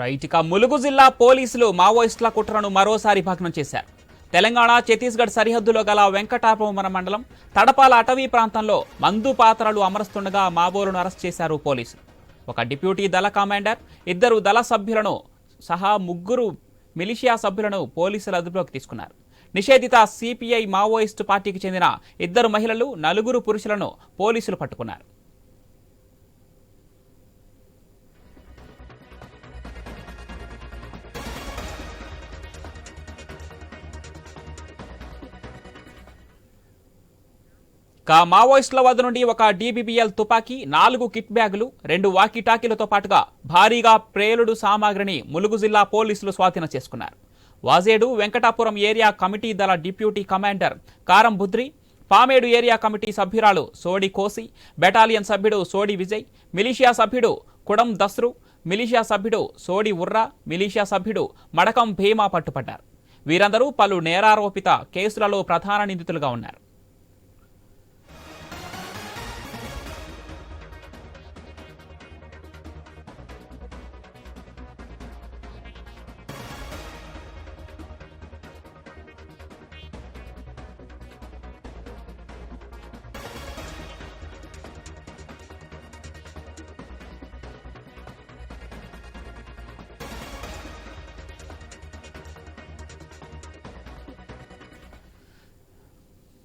Right ఇక ములుగు జిల్లా పోలీసులు మావోయిస్టుల కుట్రను మరోసారి భగ్నం చేశారు. తెలంగాణ ఛత్తీస్గఢ్ సరిహద్దులో గల వెంకటాపురం మండలం తడపాల అటవీ ప్రాంతంలో మందు పాత్రలు అమరుస్తుండగా మావోలను అరెస్ట్ చేశారు పోలీసులు. ఒక డిప్యూటీ దళ కమాండర్ ఇద్దరు దళ సభ్యులను సహా ముగ్గురు మిలిషియా సభ్యులను పోలీసులు అదుపులోకి తీసుకున్నారు. నిషేధిత సిపిఐ మావోయిస్టు పార్టీకి చెందిన ఇద్దరు మహిళలు నలుగురు పురుషులను పోలీసులు పట్టుకున్నారు. కా మావోయిస్టుల వద్ద నుండి ఒక డీబీబీఎల్ తుపాకీ నాలుగు కిట్ బ్యాగులు రెండు వాకీటాకీలతో పాటుగా భారీగా ప్రేలుడు సామాగ్రిని ములుగు జిల్లా పోలీసులు స్వాధీనం చేసుకున్నారు. వాజేడు వెంకటాపురం ఏరియా కమిటీ దళ deputy commander Karam Budri Pamedu area committee సభ్యురాలు సోడి కోసి బెటాలియన్ సభ్యుడు సోడి విజయ్ మిలిషియా సభ్యుడు కుడం దస్రు మిలిషియా సభ్యుడు సోడి ఉర్రా మిలిషియా సభ్యుడు మడకం భీమా పట్టుపడ్డారు. వీరందరూ పలు నేరారోపిత కేసులలో ప్రధాన నిందితులుగా ఉన్నారు.